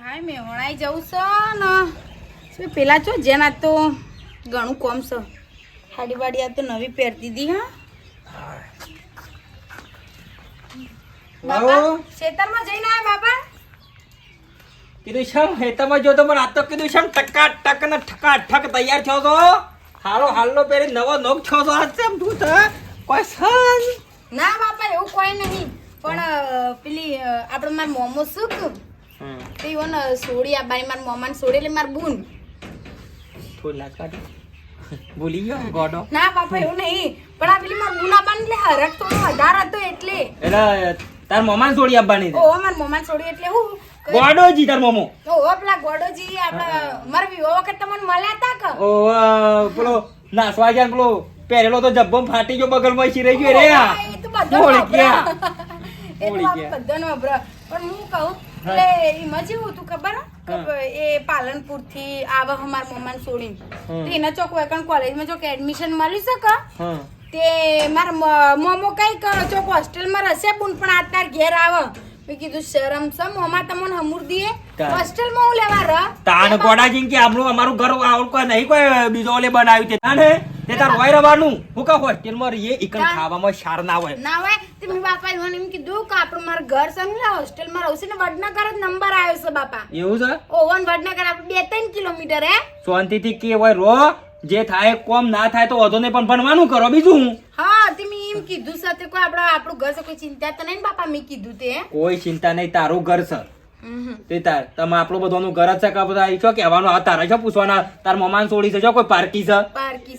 હાય મેં વણાઈ જવું છે ને? પેલા છો? જેના તો ઘણું કોમ છે. હાડી વાડી આ તો નવી પહેરતી હતી હા? બાપા ખેતરમાં જઈને બાપા? કીધું શમ હેતામાં જો તો મને આ તો કીધું શમ ટકા ટક ને ઠકા ઠક તૈયાર થયો તો હાલો હાલનો પહેરી નવો નોક થયો તો આજ તું કોઈ સન ના બાપા એવું કોઈ નહીં. પણ પેલી આપણે માર મોમો શું તે ને સોડી આ બાઈ માર મોમાન સોડી એટલે માર બૂન. થોડી લાજ ભૂલી ગયો ગોડો? ના બાપા એવું નહીં. પણ આ પેલી માર બૂન આબાને એટલે હરખ તો વધાર હતો એટલે. એટલે તાર મોમાન સોડી આવવાની ઓ માર મોમાન સોડી એટલે હું ગોડોજી તાર મોમો. ઓ પેલા ગોડોજી આપણા માર વિવો વખત તમને મળ્યા હતા કે? ઓ પેલો નાસવા ગયા પેલો પહેરેલો તો જબ્બો ફાટી ગયો બગલમાં શિરાઈ ગયો રે આ. એ તો બધો ઓળખ્યા. ગયા. એ તો બધો નો બધાનો પણ હું કહું. એટલે એમાં જેવું હતું ખબર? કે એ પાલનપુરથી આવે અમાર મમ્માને છોડીને. એના ચોક વેકણ કોલેજમાં ચોક એડમિશન મળી શકે? તે મારા મોમો કઈ કરો ચોક હોસ્ટેલમાં રહેશે પણ પણ આતાર ઘેર આવે. મેં કીધું શરમ છે મોમા તમને હમુર દીએ હોસ્ટેલ હોસ્ટેલમાં હું લેવા રહ? તાન ગોડાજી કે આપણું અમારું ઘર આવડું કોઈ નહીં કોઈ બીજો ઓલે બનાવ્યું તે. તાને તે તાર હોય રવાનું. હું કા હોસ્ટેલમાં રહીએ ઈકન તા- ખાવામાં શાર ના હોય. ના હોય તે મે બાપા મને એમ કીધું કે આપણું માર ઘર સંગલા હોસ્ટેલમાં રહું છે ને વડનગર જ નંબર આવ્યો છે બાપા. એવું છે? ઓવન વડનગર આપણે બે ત્રણ કિલોમીટર હે. શાંતિથી કે હોય રો. જે થાય કોમ ના થાય તો વધો ને પણ ભણવાનું કરો બીજું હું. હા તે મેં એમ કીધું સાથે કોઈ આપણો આપણું ઘર છે કોઈ ચિંતા તો નહીં બાપા મેં કીધું તે. કોઈ ચિંતા નહીં તારું ઘર છે. હમ. તે તાર તમે આપણું બધાનું ઘર જ છે કે બધા? છો કહેવાનું આ તારે છો પૂછવાના? તાર મમાન સોડી છે જો કોઈ પાર્કી છે?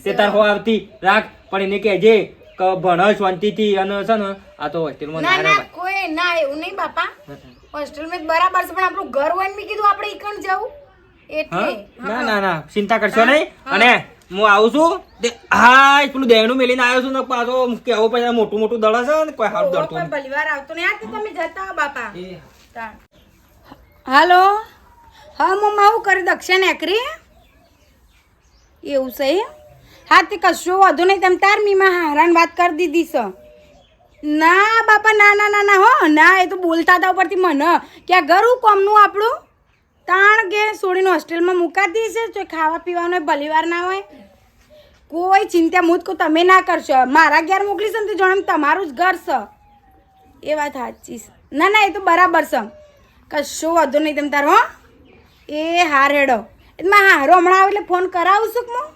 તે તાર હો આવતી રાખ. પણ એને કહેજે કે ભણ શાંતિથી અને છે ને આ તો હોસ્ટેલમાં ના ના ના કોઈ ના એવું નહીં બાપા. હોસ્ટેલમાં બરાબર છે પણ આપણું ઘર હોય ને કીધું આપણે ઈકણ જવું. એટલે? ના ના ના ચિંતા કરશો નહીં. અને હું આવું છું હા પેલું દેણું મેલીને આવ્યો છું ને પાછો કેવો પછી મોટું મોટું દળ છે ને કોઈ હારું દળતું કોઈ આવતો નહીં. આ તમે જતા બાપા. હાલો? હા, મમ્મા, આવું કરી દક્ષિણ એકરી? એવું છે હા, તે કશું વધુ નહીં. તમે તાર મીમાં હારાન વાત કરી દીધી છે. ના, બાપા, ના ના ના ના, હો. ના, એ તો બોલતા હતા ઉપરથી મને. કે આ ઘર કોમનું આપણું? તાણ કે છોડીને હોસ્ટેલમાં મુકાતી છે? તો ખાવા પીવાનું ભલીવાર ના હોય? કોઈ ચિંતા મુજ કો, તમે ના કરશો. મારા ઘેર મોકલીશ ને તો જાણે તમારું જ ઘર છે. એ વાત સાચી ના ના, એ તો બરાબર છે. કશો વાંધો નહીં તમે તારો હો. એ હાર હેડો એટલે હારો હમણાં આવે એટલે ફોન કરાવું છું કે હું?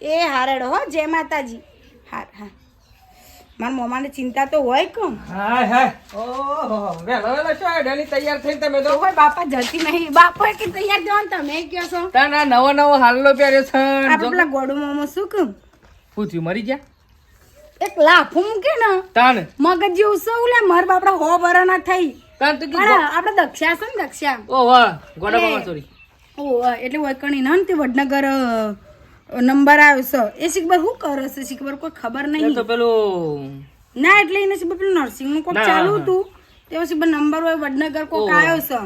એ હાર હેડો હો જય માતાજી. હાર હા. મારા મોમાને ચિંતા તો હોય કોમ હાય હાય. ઓહો વેલો વેલો ડેલી તૈયાર થઈ તમે તો? કોઈ બાપા જતી નહીં. બાપો કે તૈયાર જવાનું તમે કહો છો? તાન નવો નવો હાલનો પહેર્યો છે. આપણે પેલા ગોડું મોમો શું કહું પૂછ્યું મરી ગયા? એક લાફું મૂકે ને? તાન મગજ જેવું સૌ લે મારા બાપડા હો બરાના થઈ. તાન તો આપણે દક્ષા છે ને દક્ષા. ઓ વાહ ગોડા એ- મામા સોરી ઓ એટલે વૈકણી ના તે વડનગર નંબર આવ્યો છે. એ શીખબર શું કરે છે? શીખબર કોઈ ખબર નહીં. તો પેલું ના એટલે એને શીખબર પેલું નર્સિંગનું કોક ચાલુ. હતું. તેમાં શીખબર નંબર હોય વડનગર કોક આવ્યો છે.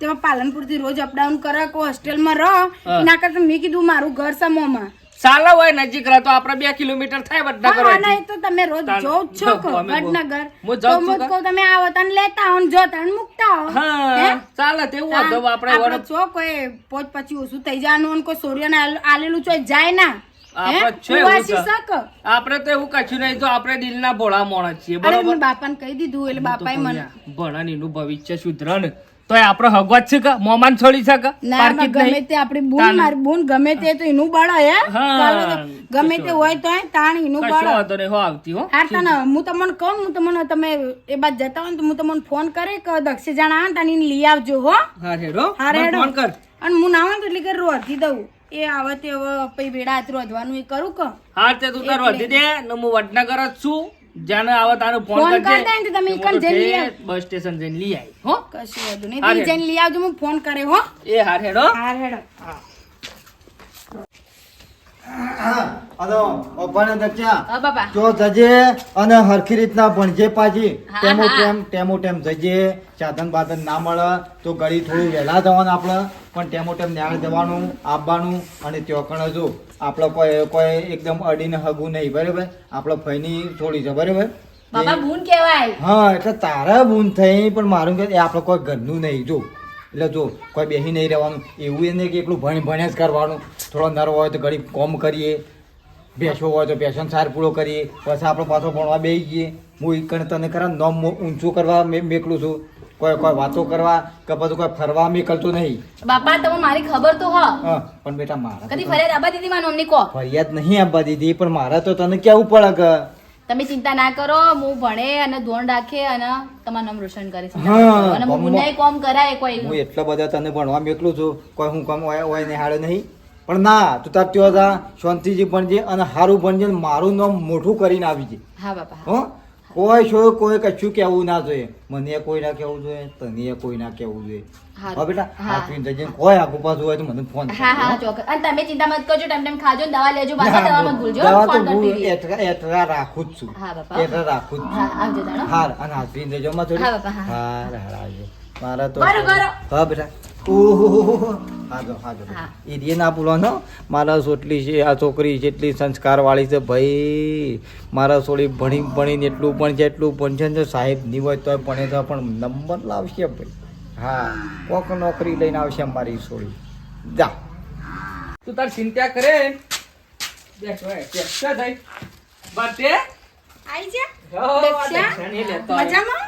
તેમાં પાલનપુરથી રોજ અપડાઉન કરે કોઈ હોસ્ટેલમાં રહ. ના એના કરતા મેં કીધું મારું ઘર છે મોમાં. સાલા હોય નજીક રહે તો આપણે બે કિલોમીટર થાય વડનગર હા ના એ તો તમે રોજ જો છો વડનગર હું જાઉં છું કહું તમે આવો તને લેતા આવો જો જોતા મુકતા આવો. હા? ચાલે તેવું વાંધો આપણે વડ- છો કોઈ પોચ પછી ઓછું થઈ જવાનું અને કોઈ સૂર્યને આલેલું છે જાય ના. આપણે તો એવું કશું નહીં તો આપડે દિલ ના ભોળા માણસ છીએ બરોબર? બાપાને કહી દીધું એટલે બાપાએ મને ભણાનીનું ભવિષ્ય સુધરે ને એ આપણો હગવત છે કે મોમાન છોડી શકે ના પારકી ગમે તે આપણી બૂન. મારી બૂન ગમે તે તો એનું બળ હે. હા, તો ગમે તે હોય તોય તાણ એનું બળ. વાંધો નહીં હો આવતી હો. હાર તને હું તમને કહું હું તમને તમે એ બાદ જતા હોય ને તો હું તમને ફોન કરે કે દક્ષિણ જણા આવે ને તને લઈ આવજો હો. હા. રેડો હા, રેડો. ફોન કર. અને હું ના હોય ને તો એટલે કે રોધી દઉં. એ આવે તે હવે પછી બેડા હાથ રોધવાનું એ કરું કે. હા તે તું તાર વધી દે. ને હું વડનગર જ છું. જ્યાંને આવે તારો ફોન કરજે. ને તમે તો જઈને લઈ આવ. બસ સ્ટેશન જઈને લઈ આવી હો? કશું વાંધો નહીં. તો જઈને લઈ આવજો હું ફોન કરે હો. એ હાર હેડો હાર હેડો. અલો હા બાપા જો જજે અને હરખી રીતના ભણજે પાછી. ટેમો ટેમ ટેમો ટેમ જજે. સાધન બાધન ના મળે. તો ઘડી થોડું વહેલા જવાનું આપણે. પણ ટેમો ટેમ ન્યાળ જવાનું આવવાનું અને ચોકણ જો આપણે કોઈ કોઈ એકદમ અડીને હગું નહીં બરાબર? આપણો ફઈની થોડી છે બરાબર? બાપા એ- બૂન કહેવાય. હા એટલે તારા બૂન થઈ પણ મારું કે આપણો કોઈ ઘરનું નહીં જો. એટલે જો કોઈ બેસી નહીં રહેવાનું એવું એ નહીં કે એકલું ભણી ભણે જ કરવાનું. થોડો નરવો હોય તો ઘડી કોમ કરીએ બેસો હોય તો બેસન સાર પૂરો કરીએ પછી આપણે પાછો ભણવા બેસી જઈએ હું ઈકણ તને ખરા નોમ ઊંચું કરવા મેં મેકલું છું. કોઈ કોઈ વાતો કરવા કે બધું કોઈ ફરવા મેકલતું નહીં. બાપા તમે મારી ખબર તો હ. પણ બેટા મારા કદી ફરિયાદ આબા દીધી માનું અમને કહો ફરિયાદ નહીં આબા દીધી પણ મારા તો તને કેવું પડે કે? તમે ચિંતા ના કરો હું ભણે અને ધોરણ રાખે અને તમારું નામ રોશન કરે છે અને હું બમ્બો. કોમ કરાય કોઈ હું એટલો બધા તને ભણવા મેકલું છું કોઈ હું કામ હોય હોય ને હાડે નહીં. પણ ના તું તાર ત્યાં જા શાંતિથી ભણજે અને સારું ભણજે મારું નામ મોઢું કરીને આવજે હા બાપા હા. હો કોઈ છો કોઈ કશું કેવું ના જોઈએ. મને કોઈ ના કેવું જોઈએ તને કોઈ ના કેવું જોઈએ. હા. હા બેટા હા. હાથવીને જજે કોઈ આગુ પાછું હોય તો મને ફોન હા હા ચોક્કસ. અને તમે ચિંતા મત કરજો ટાઈમ ટાઈમ ખાજો ને દવા લેજો પાછા દવા મત ભૂલજો દવા તો હું એટરા એટરા રાખું જ છું. હા બાપા. એટરા રાખું જ હા આવજો હાર અને હાથવીને જજો માં થોડી. હા બાપા, હા. હા હાર મારા તો બરો, બરો. હા બેટા. ઓહો હાજો હાજો. હા. એ રે ના બોલવાનો મારા સોટલી છે આ છોકરી જેટલી સંસ્કારવાળી છે ભાઈ. મારા સોળી ભણી ભણીને એટલું ભણશે એટલું ભણશે ને સાહેબ નહીં હોય તોય ભણે તો પણ નંબર લાવશે ભાઈ. હા કોક નોકરી લઈને આવશે મારી સોળી. જા. તું તાર ચિંતા કરે. બેસ? આઈ જા. મજામાં?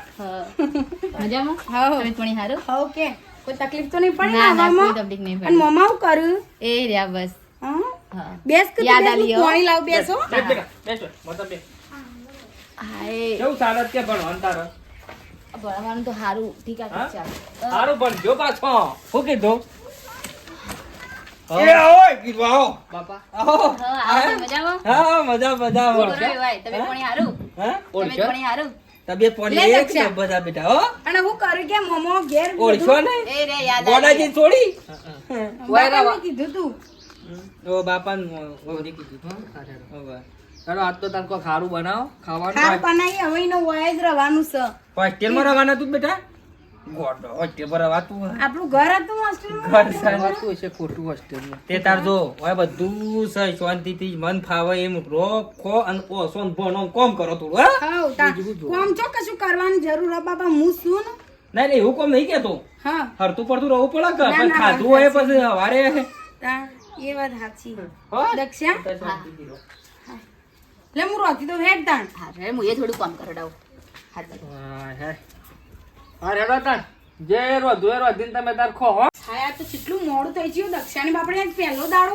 મજામાં? હા. તમે થોડી હારું? ઓકે. કોઈ તકલીફ તો નહીં પડી ના કોઈ તકલીફ નહીં અને પડી મમ્મા હું કરું એ રહ્યા બસ હા? બેસ કે યાદ આવી હું પાણી લાવ બેસો બેસ બેસ બેસ. મતલબ બે હાય કેવું સારત કે ભણવાનું તારે? ભણવાનું તો હારું ઠીક આ ચાલ સારું ભણજો પાછો. હું કીધું? એ આવો, કીધું આવો. બાપા આવો. હા આવો છો મજામાં હા, મજા, મજા, મજા. એવાય? તમે? કોણી હારું હા? તમે? કોણી હારું તબિયત પાણી લે, એક બધા બેટા હો. અને હું કરું કે મમ્મા ઘેર ઓળખ્યો ને? એ રે યાદ ગોડાજી છોડી બાપાને કીધું તું. ઓ બાપા ઓરી કીધું હવે ચાલો આજ તો તાર કોઈ ખારું બનાવો ખાર ખાવાનું બનાવી હવે એનો વય જ રહેવાનું છે હોસ્ટેલમાં રહેવાના તું બેટા? ગોડો હોસ્ટેલમાં રહેવાતું હોય. આપણું ઘર હતું હોસ્ટેલમાં ઘર રહેવાતું હશે ખોટું હોસ્ટેલમાં તે તાર જો હવે બધું સહી શાંતિથી મન ફાવે એમ રોખો અને ઓસો ભણો કોમ કરો થોડું હા. હા કોમ ચો કશું કરવાની જરૂર હે બાપા હું છું ને? નહીં એવું કોમ નહીં કેતો. હા. હરતું પડતું રહેવું પડે કે? પણ ખાધું હોય પછી હવારે એ વાત સાચી. હો? દક્ષા? લે હું રોતી તો હેડ તાણ. હા હું એ થોડું કામ કરાવડાવું હા. હા, હે. હા, રેડો તાર. જે રોધું એ રોધીને તમે તાર ખો હો. હા તો કેટલું મોડું થઈ ગયું. દક્ષાની બાપડે આજ પહેલો દાડો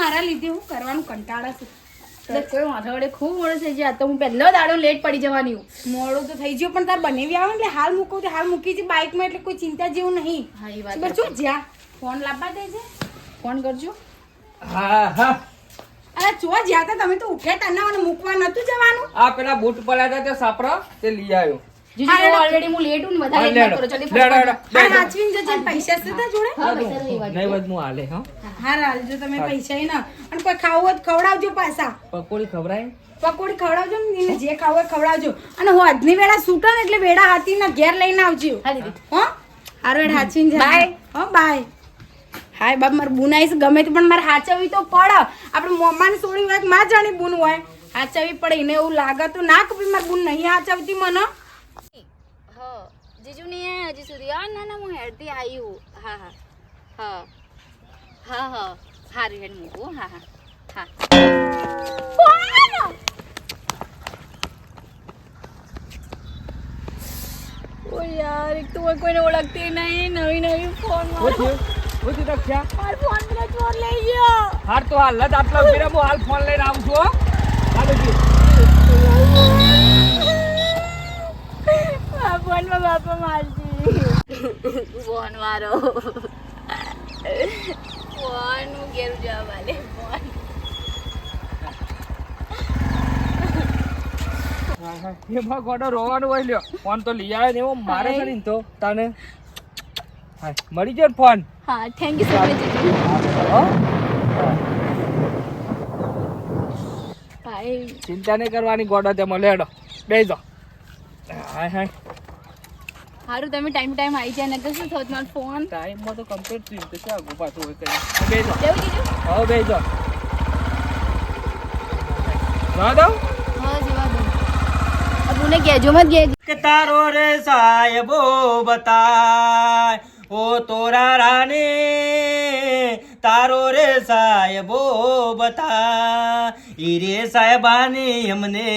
મારા લીધે હું કરવાનું કંટાળા છે. તો કોઈ માથા વડે ખૂબ મોડું થઈ જાય તો હું પહેલો દાડો લેટ પડી જવાની હું. મોડું તો થઈ ગયું પણ તાર બનેવી આવે ને એટલે હાલ મૂકું તો હાલ મૂકી છે બાઇકમાં એટલે કોઈ ચિંતા જેવું નહીં. હા એ વાત શું જ્યાં ફોન લાવવા દેજે ફોન કરજો. હા હા. અરે જો જ્યાં તા તમે તો ઉઠ્યા તને ના મૂકવા નતું જવાનું. આ પેલા બૂટ પડ્યા હતા તે સાપરા તે લઈ આવ્યો. જીજુ ઓલરેડી હું લેટ હું વધારે લેટ કરો ચલી લેડો, લેડો. હા હાચવીને જજે પૈસા છે તાર જોડે. હા પૈસા તો એ વાત નહીં બધ હું હાલે હા. હા હાલજો તમે પૈસા ય ના. અને કોઈ ખાવું હોય ખવડાવજો પાછા. પકોડી ખવડાય? પકોડી ખવડાવજો ને જે ખાવું હોય ખવડાવજો. અને હું આજની વેળા છૂટો ને એટલે વેળા હાથી ના ઘેર લઈને આવજો. હા હારો હેડ હાચવીને જા. Bye. હો બાય. હાય બાપ મારે બુનાઈશ ગમે તે પણ મારે હાચવી તો પડે. આપણે મમ્માને સોળી હોય કે માં જાણી બુન હોય. હાચવી પડે એને એવું લાગે તો ના કે મારી બુન નહીં હાચવતી મને. હા જીજુ નહીં હજી સુધી હા ના ના હું હેડથી આવી હું. હા હા. હા. હા હા. હારું હેડ મૂકું હા. હા હા. ઓ યાર એક તો કોઈને ઓળખતી નહીં નવી નવી ફોન દક્ષા? મારો ફોન ચોર લઈ ગયો. હાર તો હાલ જ આટલો રહે, હું હાલ ફોન લઈને આવું છું હો. ફોનમાં બાપા મારતી. ફોન મારો. ફોન હું ઘેર જવા વાલે ફોન. એમાં ગોડો રોવાનું હોય લ્યો. ફોન તો લઈ આવે ને એવો મારે છે ને તો તને. મળી ગયો ને ફોન? હા થેન્ક યુ સો મચ હો? ચિંતા નહીં કરવાની ગોડો તેમાં લેડો બેસી જાઓ. હાય હાય. સારું તમે ટાઈમ ટાઈમ આવી જાય નકર શું થયું તમારો ફોન ટાઈમમાં તો કમ્પ્લીટ થઈ તો ક્યાં આગું પાછું હોય કઈ. બેસી જાઓ. કેવું જીજુ હવે બેસી જાઓ. જવા દઉં હા જવા દો. અબુને કહેજો મત કહેજો કે તારો રે સાહેબો બતાય ઓ તોરા રાને તારો રે સાહેબો બતા ઈ રે સાહેબાને અમને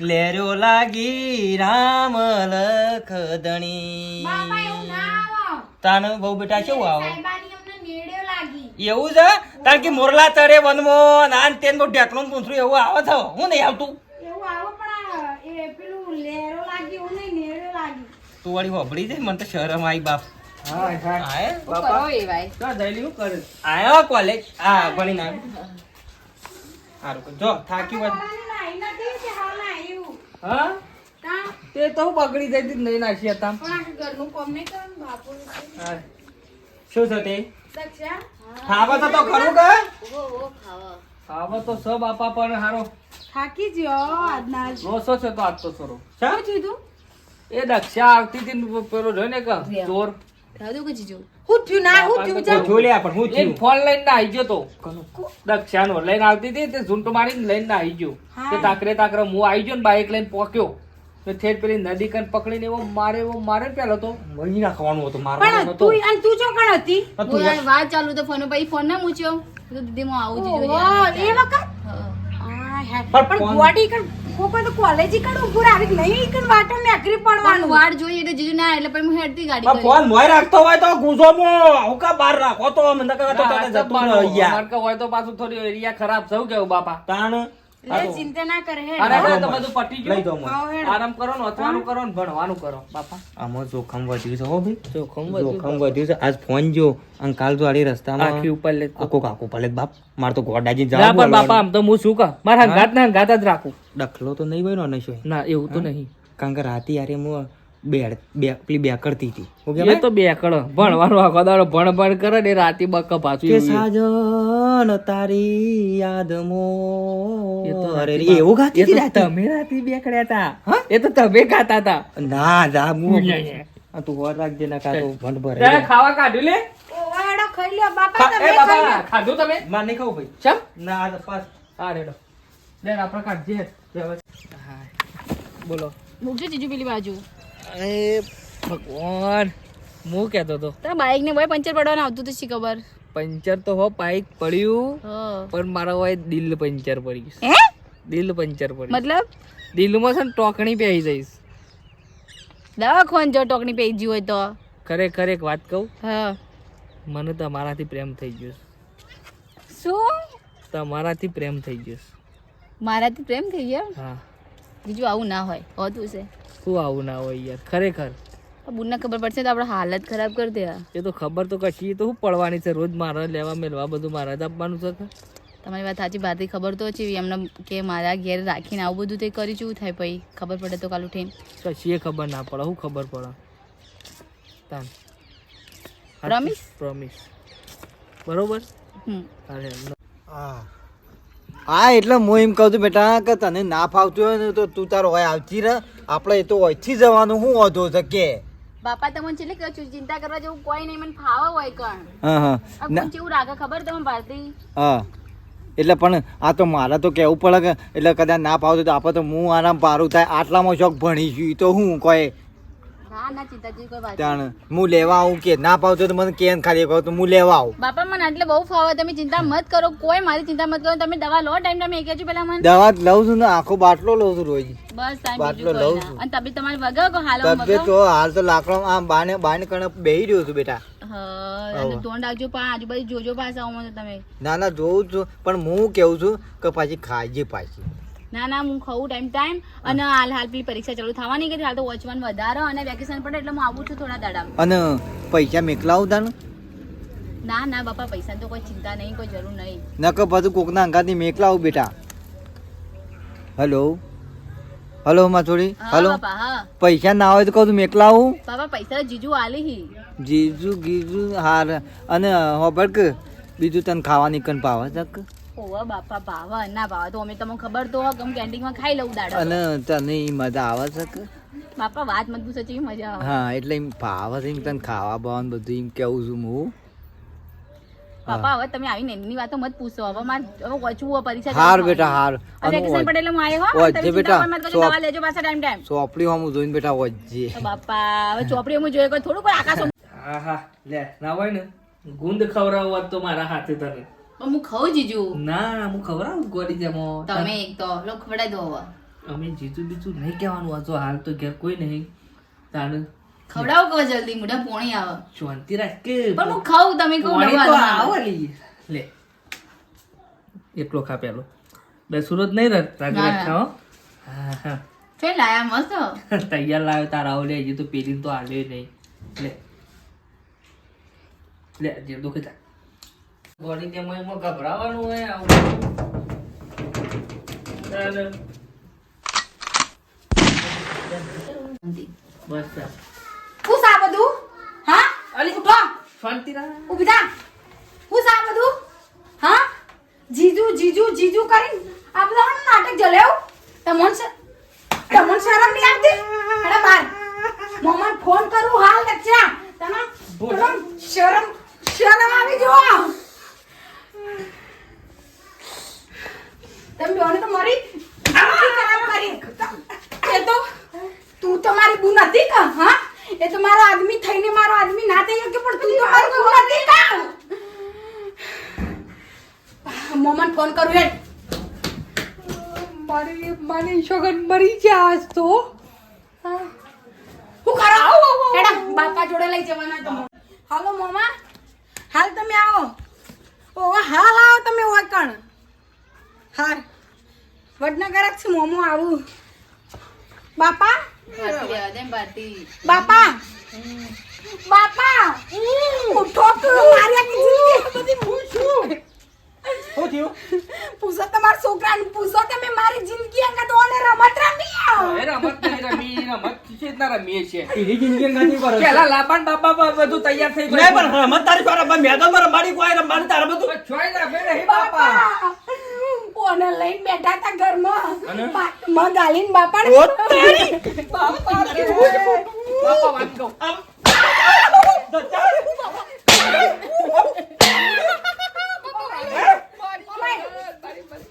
લેરો લાગી રામ લખદણી તાન બહુ બેટા કેવું આવો? એવું છે? કારણ કે મોરલા તરે વનમો નાન તેન બહુ ઢેકણું પૂંછડું એવું આવે છે? હું નહીં આવતું? તું વાળી હોબળી જાય મને તો શરમ આવી બાપ. હા હા. આયે? કોલેજ? હા ભણી ના સારું જો થાકી નાયું હા તે તો હું બગડી જઈ હતી નહીં નાખી હતા પણ ઘરનું કામ નહીં કરવાનું બાપુ શું છે તે? ખાવા તો તો ખરું કે? ખાવા. ખાવા તો સબ આપા પણ હારો. થાકી જ્યો આજના રોસો છે તો આજ તો સરો. શા? તું? એ દક્ષા આવતી હતી પેલો જોઈ ને કે ચોર. ખાધું કે જીજો હું થયું? ના હું થયું? તો જા. લે પણ હું થયું? ફોન લઈને ના આવી ગયો તો. દક્ષાનો લઈને આવતી હતી તે ઝૂંટો મારીને લઈને ના આવી ગયો. તે તાકરે તાકરે હું આવી ગયો ને બાઈક લઈને પોક્યો. ને ઠેઠ પેલી નદી કન પકડીને એવો મારે એવો મારે પેલો તો. મહી નાખવાનું હતો મારવાનું પણ તું અને તું જો કણ હતી? તું વાત ચાલુ તો ફોન ભાઈ ફોન ના મૂચ્યો તો દીદી હું આવું ઓહો, એ વખત? આ હે. પણ પણ ગોડી કણ કોકો તો કોલેજ ઉભું આવી નહીં કણ વાટો મેકરી પણ પડવાનું. વાડ જોઈએ એટલે જીજુ ના એટલે પછી હું હેડતી ગાડી ફોન મોય રાખતો હોય તો આવું કા બહાર રાખો તો? મને કહે તો તને જતું રહે યાર. અમારે હોય તો પાછું થોડી એરિયા ખરાબ થયું કેવું બાપા? તાણ? ચિંતા ના કરે હે અરે તો બધું પટી ગયું. જાઓ મને. આવો હેડો. આરામ કરો ને અથવાનું કરો ને ભણવાનું કરો બાપા. આમાં જોખમ વધ્યું છે હો ભાઈ. જોખમ જોખમ વધ્યું છે. આજ ફોન જો અને કાલ જો આડી રસ્તામાં આખી ઉપર લે આખો કાકો પાલે બાપ. માર તો ગોડાજી જાવ પણ બાપા આમ તો હું શું કહું? મારા હંગાત ના હંગાત જ રાખું. ડખલો તો નહીં બન્યો ને શું ના એવું તો નહીં. કારણ કે રાતે યારે હું બેડ બે પેલી બે કરતી હતી. ઓકે એ તો બે કળ. ભણવાનો આખો દાડો ભણ ભણ કરે ને રાતી બક પાછું કે સાજન તારી યાદ મો એ તો અરે એવું ગાતી હતી રાતે? તમે રાતી બે કળ્યા હતા એ તો તમે ગાતા હતા. ના જા હું આ તું હોર રાખજે ના કાતો ભણ ભરે ખાવા કાઢ્યું લે. ઓહો, હેડો ખાઈ લ્યો બાપા તમે ખાઈ લ્યો. ખાધું તમે? માર નહીં ખાવું ભાઈ. ચમ? ના આ પાસ આ રેડો. દેર આપણે કાઢજે. બોલો મૂકજો જીજુ પેલી બાજુ. એ ભગવાન હું કહેતો હતો. તારા બાઈક ને ભાઈ પંચર પડવાનું આવતું તો શી ખબર? પંચર તો હો બાઈક પડ્યું હા. પણ મારા હોય દિલ પંચર પડી હે? દિલ પંચર પડી મતલબ? દિલમાં છે ને ટોકણી પહેરી જઈશ. દવાખાન જો ટોકની પેજી હોય તો? ખરેખર એક વાત કહું? હા. મને તમારાથી પ્રેમ થઈ ગયો શું? તમારાથી પ્રેમ થઈ ગયો મારાથી પ્રેમ થઈ ગયો? હા. બીજું આવું ના હોય. હોતું છે. શું આવું ના હોય યાર ખરેખર. આ બુનને ખબર પડશે તો આપણે હાલત ખરાબ કરી દે એ તો ખબર તો કશી તો શું પડવાની છે? રોજ મારા લેવા મેળવા બધું મારા જ આપવાનું છે તમારી વાત સાચી ભારતી ખબર તો છે એમને કે મારા ઘેર રાખીને આવું બધું તે કરી શું થાય પછી ખબર પડે તો કાલ ઉઠીને. કશી એ ખબર ના પડે શું ખબર પડે? તાન. પ્રોમિસ પ્રોમિસ બરોબર? હમ. અરે ન- હા એટલે હું એમ કહું છું બેટા કે તને ના ફાવતું હોય ને તો તું તારો હોય આવતી રહે. આપણે એ તો ઓછી જવાનું શું ઓધો છે કે બાપા તમને છેલ્લે કહું છું ચિંતા કરવા જેવું કોઈ નહીં મને ફાવે હોય કણ. હા હા. કેવું રાખે ખબર તમને ભારતી? હા. એટલે પણ આ તો મારે તો કહેવું પડે કે એટલે કદાચ ના ફાવતું તો આપણે તો હું આરામ પારું થાય. આટલામાં શોખ ભણીશું તો હું કોઈ ત્યાં હું લેવા આવું કે ના ફાવતું તો મને કેન ખાલી કહો તો હું લેવા આવું. બાપા મને એટલે બહુ ફાવે તમે ચિંતા મત કરો. કોઈ મારી ચિંતા મત કરો. તમે દવા લો ટાઈમ ટાઈમ એક પેલા મને? દવા લઉં છું ને આખો બાટલો લઉં છું રોજ. બસ બાટલો લઉં છું. અને તબિયત તમારી વગર કો હાલ તબિયત તો હાલ તો લાકડો આમ બાને બાને કણે બેહી રહ્યો છું બેટા. ધોન રાખજો પણ આજુબાજુ જોજો પાછા આવો તમે. ના ના જોઉં છું. પણ હું કેવું છું કે પાછી ખાઈજે પાછી. ના ના હું ખવું ટાઈમ ટાઈમ અને હાલ હાલ પેલી પરીક્ષા ચાલુ થવાની કે હાલ તો વોચમાન વધારો અને વેકેશન પડે એટલે હું આવું છું થોડા દાડા અને પૈસા મેકલા આવતા ના? ના બાપા પૈસા તો કોઈ ચિંતા નહીં કોઈ જરૂર નહીં. નકર બધું કોકના અંગાથી મેકલાવું બેટા. હલો હલો માથોડી હા હલો હા. પૈસા ના હોય તો કહું મેકલાવું બાપા પૈસા જીજુ આલી હી. જીજુ ગીજુ હાર. અને હોબળ કે બીજું તને ખાવાની કન પાવે તક ઓવા બાપા ભાવા ના ભાવા. તો અમે તમને ખબર તો હોય કે કેન્ટીનમાં ખાઈ લઉં દાડા. અને તને ઈ મજા આવે છે કે? બાપા વાત મત પૂછો છે મજા આવે? હા એટલે એમ ભાવે છે તને ખાવા બાવાનું બધું એમ કેવું છું હું? બાપા હવે તમે આવીને એની વાતો મત પૂછો. હવે મારે હવે વાંચવું હોય પરીક્ષા હાર બેટા હાર. થવાની. હવે વેકેશન હું આવ્યો હો. તમે બેટા, કોઈ મત કરજો, સો- દવા લેજો પાછા ટાઈમ ટાઈમ. ચોપડી હું જોઈને બેટા બાપા હવે ચોપડી હું જોઈએ કોઈ થોડું કોઈ આકાશ હા હા લે ના હોય ને. ગુંદ ખવડાવવા તો મારા હાથે તને. પણ હું ખાઉં જીજુ ના હું ખવડાવું ગોળી જેમાં. તમે એક તો લો ખવડાવી દો હવે. અમે જીજુ બીજું નહીં કહેવાનું હતું હાલ તો ઘેર કોઈ નહીં. તારું ખવડાવો કહો જલ્દી મોઢા પોણી આવે. શાંતિ રાખ. કે પણ હું ખાઉં તમે કહો પોણી તો આવો. લી. લે. એટલો ખા પેલો. બે સુરત નહીં રહે રાખ ખાઓ હા. હા ચોય લાયા મસ્ત. તૈયાર લાવ્યો તારા આવો લે હજી તો પેલી તો હાલ્યો નહીં. લે. લે જે દુખે તા ગોળી તેમાં એમાં ગભરાવાનું હોય, આવું. બસ. શું સા બધું હા? અલી. ઉઠો શાંતિ રાખ ઊભી થા. શું સા બધું? હા? જીજુ જીજુ જીજુ કરીને આ બધા હું નાટક જલેવ? તમન તમોન શરમ નહીં આવતી? અરે બાર. મોમન ફોન કરું હાલ તને તને શરમ શરમ આવી જો તમે બેઓને તો મારી ખરાબ કરી. એ તો તું તો મારી બુ નથી કા હા? એ તો મારો આદમી થઈને મારો આદમી ના થઈ શકે પણ તું તો મારી બુ નથી કા? મોમન ફોન કરું હેડ. મારી મારી શોગન મરી ગયા આજ તો. હું કરો? એડા બાપા જોડે લઈ જવાના તો. હાલો મોમા હાલ તમે આવો. ઓ હાલ આવો તમે ઓકણ હાર. વડનગર જ છું મોમો આવું. બાપા? બાપા? બાપા? ઉઠો શું થયું? પૂછો તમારા છોકરાને પૂછો કે મેં મારી જિંદગી અંગત ઓને રમત રમી રમત નહીં રમી રમત છે ના રમીએ છીએ. એની જિંદગી નથી કરો પેલા લાબાન બાપા બધું તૈયાર થઈ ગયું. પણ રમત તારી પર રમવા મેદાનમાં રમાડી કોઈ રમાડી તારે બધું. છોય ના બે નહીં બાપા. ઓને લઈને બેઠા હતા ઘરમાં? માં ગાલીન બાપા ઓ તારી! બાપા બાપા વાત કહું આમ.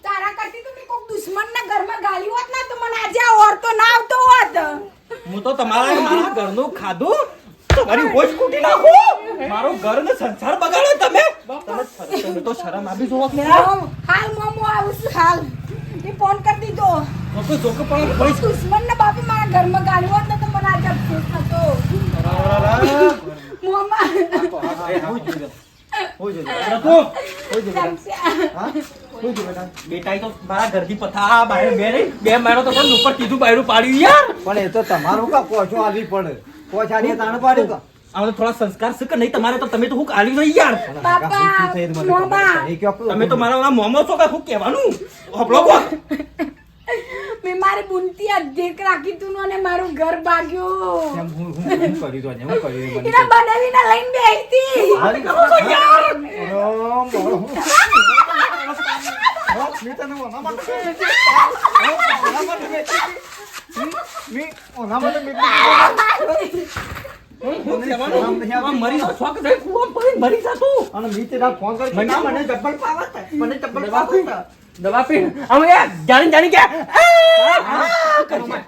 તારા કરતી તો મેં કોક દુશ્મનના ઘરમાં ગાલી હોત ને તો મને આજે આ ઓરતો ના આવતો હોત. હું તો તમારા મારા ઘરનું ખાધું. તમારી હોશ કૂટી નાખું. મારું ઘર ને સંસાર બગાડો. તમે તમે તમે તો શરમ આપી જોવો કે હાલ મોમો આવું છું. હાલ. એ ફોન કરી દીધો. જોકે જોકે પણ કોઈ દુશ્મનના બાપી મારા ઘરમાં ગાલી હોત ને તો મને આજે અફસોસ થતો. મોમા. બેટા તો મારા ઘરથી પથા બહાર બે બે મારો તો પણ ઉપર કીધું બાયરું પાડ્યું યાર. પણ એ તો તમારું કા પોછો આવી પડે. પોછા આલી તાણ પાડ્યું કા થોડા સંસ્કાર શીખ નહીં તમારે તો તમે તો હું આલી નહીં યાર. શું તમે તો મારા મોમો છો કે હું કહેવાનું? હપલો કો મેં મારી બુનતી અધેક રાખી તું અને મારું ઘર ભાગ્યું એમ હું હું કરી દો ને હું કરી દો મને એના બનાવીને લઈને બેહી હતી હારી કરો છો. યાર મેં તને ઓના માટે મેં ઓના માટે મેં દવા પી. અમે જાણી જાણી કે આ, આ કરશે.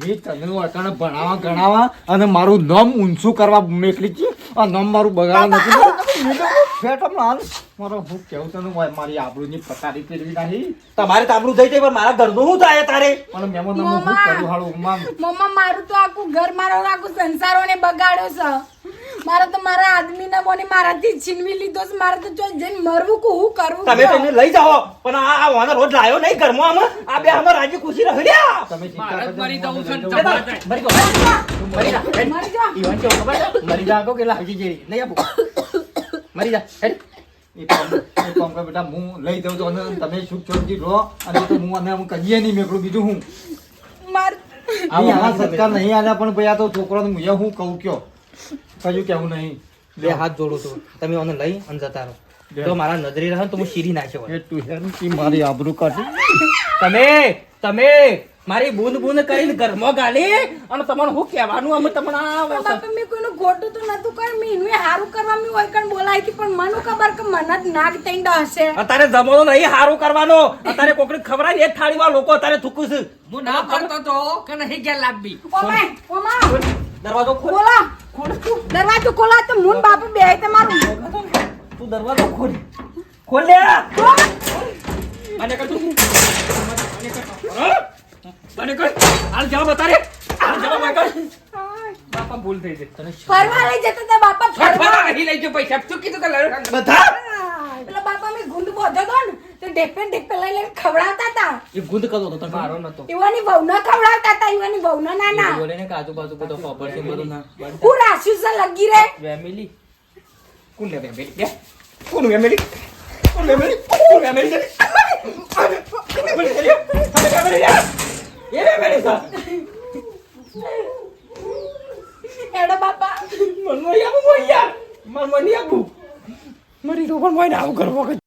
મેં તને વળતાને ભણાવવા ગણાવવા અને મારું નામ ઊંચું કરવા મેકલી છે. આ નામ મારું બગાડવા નથી. તને તમારે તાબડું થઈ જાય પણ મારા ઘરનું શું થાય તારે? પણ મેમો તમે હું કરું હાળું ઉમા મમ્મા મારું તો આખું ઘર મારો આખું સંસારોને બગાડ્યો છે. મારે તો મારા આદમીના બોને મારાથી છીનવી લીધો છે. મારે તો જો જઈને મરવું કે હું કરવું તમે તો લઈ જાઓ પણ આ આ વાના રોજ લાયો નહીં ઘરમાં આમાં. આ બે આમાં રાજી ખુશી રહ્યા તમે ચિંતા મારે છે ને જા જા. જા કે લાગી જઈ નહીં આપું. મરી જા હેડ. એ કામ- એ બેટા હું લઈ જાઉં છું અને તમે સુખ શાંતિ રહો અને તો હું અને હું કહીએ નહીં મેકલું બીજું હું. માર. આ આવા સત્કાર નહીં આલ્યા પણ ભાઈ આ તો છોકરાને મુએ હું કહું કયો? કયું કેવું નહીં. બે હાથ જોડું છું તમે મને લઈ અને જતા રહો. જો મારા નજરે રહે ને તો હું શીરી નાખ્યો એ તું હેર કી મારી આબરૂ કાઢી. તમે તમે. મારી બૂંદ બૂંદ કરીને ઘરમાં ગાલી અને તમને હું કહેવાનું અમે તમને બાપા મેં કોઈનું ખોટું તો નતું કર મીનું હારું કરવા મેં હોય કણ બોલાવી હતી પણ મને ખબર કે મને જ નાગ થઈને હશે. અત્યારે જમાનો નહીં સારું કરવાનો. અત્યારે કોકને ખબર એ થાળીમાં લોકો અત્યારે થૂકું છે. હું ના કરતો તો કે નહીં ગયા લાગવી. ઓમાય ઓમા. દરવાજો ખોલ. બોલો ખોલ. તું દરવાજો ખોલા તો મુન બાપુ બે તમારું તું દરવાજો ખોલ. ખોલ લે. મને કર તું. મને કર. હાલ જવા બતારે હાલ જવા મને બાપા ભૂલ થઈ ગઈ તને ફરવા લઈ જતો હતા બાપા ફરવા નહીં લઈ જો પૈસા શું કીધું કે લડ બધા એટલે બાપા મે ગુંદ બોધો તો ને તો ડેપે ઢેપે લઈ લઈને ખવડાવતા હતા એ ગુંદ કરતો તો તમે? મારો નતો. ઈવાની વહુને ખવડાવતા હતા ઈવાની વહુને ના ના બોલે ને કાજુ બાજુ બધો ખબર છે બધું ના. હું રાશુ સે લગી રે? ફેમિલી કોણ ને ફેમિલી બે. કોણ ફેમિલી કોણ ફેમિલી કોણ ફેમિલી ફેમિલી એ ફેમિલી સા એડો બાપા. મન મોયા મોયા મન મોયા બુ મરી તો પણ મોય આવું કરવો